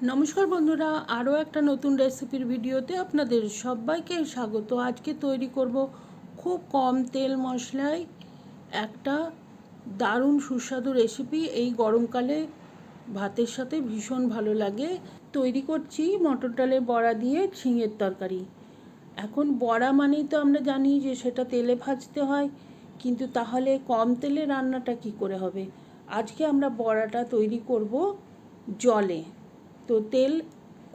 নমস্কার বন্ধুরা, আরও একটা নতুন রেসিপির ভিডিওতে আপনাদের সবাইকে স্বাগত। আজকে তৈরি করব খুব কম তেল মশলায় একটা দারুণ সুস্বাদু রেসিপি। এই গরমকালে ভাতের সাথে ভীষণ ভালো লাগে। তৈরি করছি মটর ডালের বড়া দিয়ে ঝিঙের তরকারি। এখন বড়া মানেই তো আমরা জানি যে সেটা তেলে ভাজতে হয়, কিন্তু তাহলে কম তেলে রান্নাটা কি করে হবে? আজকে আমরা বড়াটা তৈরি করব জলে। তো তেল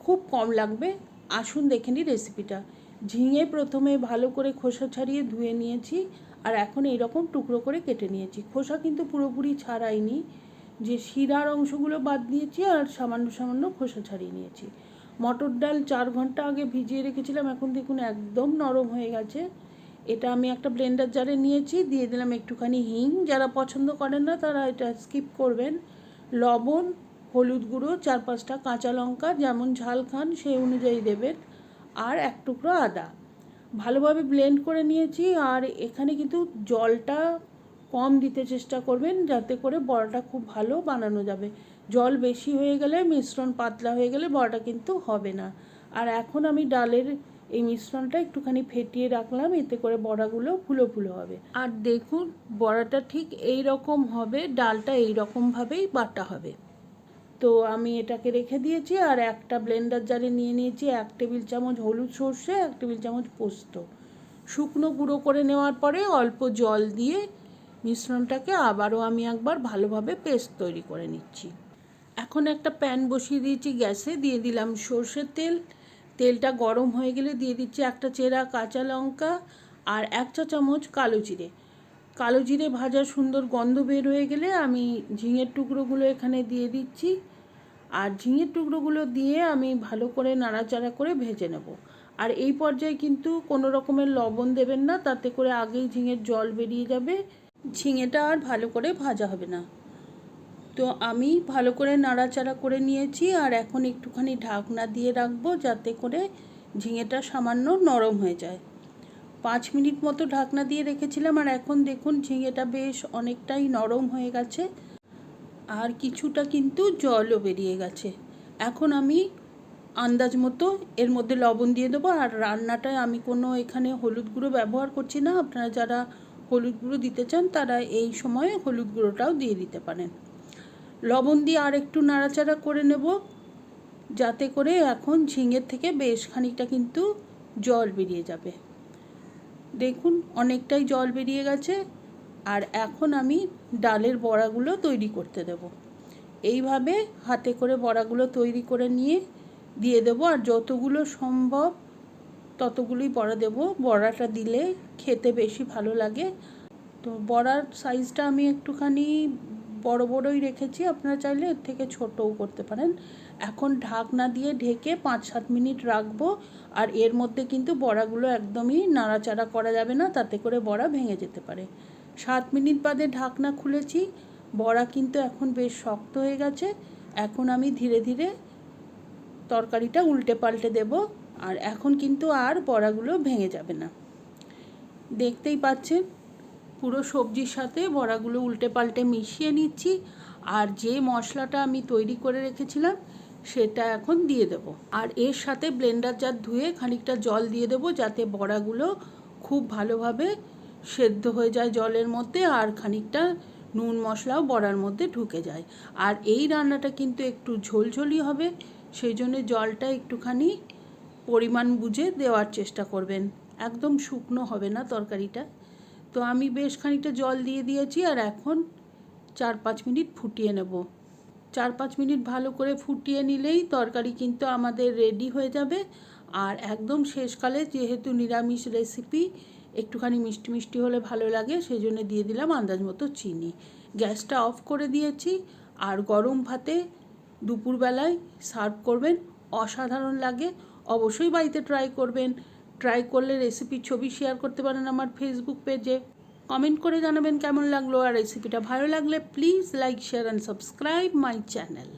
খুব কম লাগবে। আসুন দেখে নিই রেসিপিটা ঝিঙে প্রথমে ভালো করে খোসা ছাড়িয়ে ধুয়ে নিয়েছি আর এখন এইরকম টুকরো করে কেটে নিয়েছি। খোসা কিন্তু পুরোপুরি ছাড়াইনি। যে শিরার অংশগুলো বাদ দিয়েছি আর সামান্য সামান্য খোসা ছাড়িয়ে নিয়েছি। মটর ডাল চার ঘণ্টা আগে ভিজিয়ে রেখেছিলাম, এখন দেখুন একদম নরম হয়ে গেছে। এটা আমি একটা ব্লেন্ডার জারে নিয়েছি, দিয়ে দিলাম একটুখানি হিং। যারা পছন্দ করেন না তারা এটা স্কিপ করবেন। লবণ হলুদ গুঁড়ো, চার পাঁচটা কাঁচা লঙ্কা, যেমন ঝাল খান সেই অনুযায়ী দেবেন, আর এক টুকরো আদা। ভালোভাবে ব্লেন্ড করে নিয়েছি, আর এখানে কিন্তু জলটা কম দিতে চেষ্টা করবেন, যাতে করে বড়াটা খুব ভালো বানানো যাবে। জল বেশি হয়ে গেলে, মিশ্রণ পাতলা হয়ে গেলে বড়াটা কিন্তু হবে না। আর এখন আমি ডালের এই মিশ্রণটা একটুখানি ফেটিয়ে রাখলাম, এতে করে বড়াগুলো ফুলো ফুলো হবে। আর দেখুন, বড়াটা ঠিক এই রকম হবে, ডালটা এই রকমভাবেই বাটা হবে। তো আমি এটাকে রেখে দিয়েছি আর একটা ব্লেন্ডার জারে নিয়ে নিয়েছি এক টেবিল চামচ হলুদ সর্ষে, এক টেবিল চামচ পোস্ত। শুকনো গুঁড়ো করে নেওয়ার পরে অল্প জল দিয়ে মিশ্রণটাকে আবারও আমি একবার ভালোভাবে পেস্ট তৈরি করে নিচ্ছি। এখন একটা প্যান বসিয়ে দিয়েছি গ্যাসে, দিয়ে দিলাম সর্ষের তেল। তেলটা গরম হয়ে গেলে দিয়ে দিচ্ছি একটা চেরা কাঁচা লঙ্কা আর এক চা চামচ কালো জিরে। কালো জিরে ভাজা সুন্দর গন্ধ বের হয়ে গেলে আমি ঝিঙের টুকরোগুলো এখানে দিয়ে দিচ্ছি। আর ঝিঙের টুকরোগুলো দিয়ে আমি ভালো করে নাড়াচাড়া করে ভেজে নেব। আর এই পর্যায়ে কিন্তু কোনো রকমের লবণ দেবেন না, তাতে করে আগেই ঝিঙের জল বেরিয়ে যাবে। ঝিঙেটা আর ভালো করে ভাজা হবে না। তো আমি ভালো করে নাড়াচাড়া করে নিয়েছি আর এখন একটুখানি ঢাকনা দিয়ে রাখব যাতে করে ঝিঙেটা সামান্য নরম হয়ে যায়। পাঁচ মিনিট মতো ঢাকনা দিয়ে রেখেছিলাম আর এখন দেখুন ঝিঙেটা বেশ অনেকটাই নরম হয়ে গেছে। আর কিছুটা কিন্তু জলও বেরিয়ে গেছে। এখন আমি আন্দাজ মতো এর মধ্যে লবণ দিয়ে দেবো আর রান্নাটায় আমি কোনো এখানে হলুদ গুঁড়ো ব্যবহার করছি না। আপনারা যারা হলুদ গুঁড়ো দিতে চান তারা এই সময়ে হলুদ গুঁড়োটাও দিয়ে দিতে পারেন। লবণ দিয়ে আর একটু নাড়াচাড়া করে নেব যাতে করে এখন ঝিঙের থেকে বেশ খানিকটা কিন্তু জল বেরিয়ে যাবে। দেখুন, অনেকটাই জল বেরিয়ে গেছে, আর এখন আমি ডালের বড়াগুলো তৈরি করতে দেব। এইভাবে হাতে করে বড়াগুলো তৈরি করে নিয়ে দিয়ে দেব, আর যতগুলো সম্ভব ততগুলোই বড়া দেব। বড়াটা দিলে খেতে বেশি ভালো লাগে। তো বড়ার সাইজটা আমি একটুখানি বড় বড়ই রেখেছি, আপনারা চাইলে এর থেকে ছোটও করতে পারেন। এখন ঢাকনা দিয়ে ঢেকে পাঁচ সাত মিনিট রাখব, আর এর মধ্যে কিন্তু বড়াগুলো একদমই নাড়াচাড়া করা যাবে না, তাতে করে বড়া ভেঙে যেতে পারে। সাত মিনিট বাদে ঢাকনা খুলেছি, বড়া কিন্তু এখন বেশ শক্ত হয়ে গেছে। এখন আমি ধীরে ধীরে তরকারিটা উল্টে পাল্টে দেব, আর এখন কিন্তু আর বড়াগুলো ভেঙে যাবে না। দেখতেই পাচ্ছেন পুরো সবজির সাথে বড়াগুলো উল্টে পাল্টে মিশিয়ে নিচ্ছি। আর যে মশলাটা আমি তৈরি করে রেখেছিলাম, সেটা এখন দিয়ে দেব। আর এর সাথে ব্লেন্ডার জার ধুয়ে খানিকটা জল দিয়ে দেবো, যাতে বড়াগুলো খুব ভালোভাবে সেদ্ধ হয়ে যায় জলের মধ্যে আর খানিকটা নুন মশলাও বড়ার মধ্যে ঢুকে যায়। আর এই রান্নাটা কিন্তু একটু ঝোলঝোলি হবে, সেই জন্য জলটা একটুখানি পরিমাণ বুঝে দেওয়ার চেষ্টা করবেন। একদম শুকনো হবে না তরকারিটা। তো আমি বেশ খানিকটা জল দিয়ে দিয়েছি আর এখন চার পাঁচ মিনিট ফুটিয়ে নেব। চার পাঁচ মিনিট ভালো করে ফুটিয়ে নিলেই তরকারি কিন্তু আমাদের রেডি হয়ে যাবে। আর একদম শেষকালে যেহেতু নিরামিষ রেসিপি একটুখানি মিষ্টি মিষ্টি হলে ভালো লাগে সেই জন্য দিয়ে দিলাম আন্দাজ মতো চিনি। গ্যাসটা অফ করে দিয়েছি আর গরম ভাতে দুপুরবেলায় সার্ভ করবেন, অসাধারণ লাগে। অবশ্যই বাড়িতে ট্রাই করবেন। ট্রাই করলে রেসিপির ছবি শেয়ার করতে পারেন আমার ফেসবুক পেজে কমেন্ট করে জানাবেন কেমন লাগল আর রেসিপিটা ভালো লাগলে please like share and subscribe my channel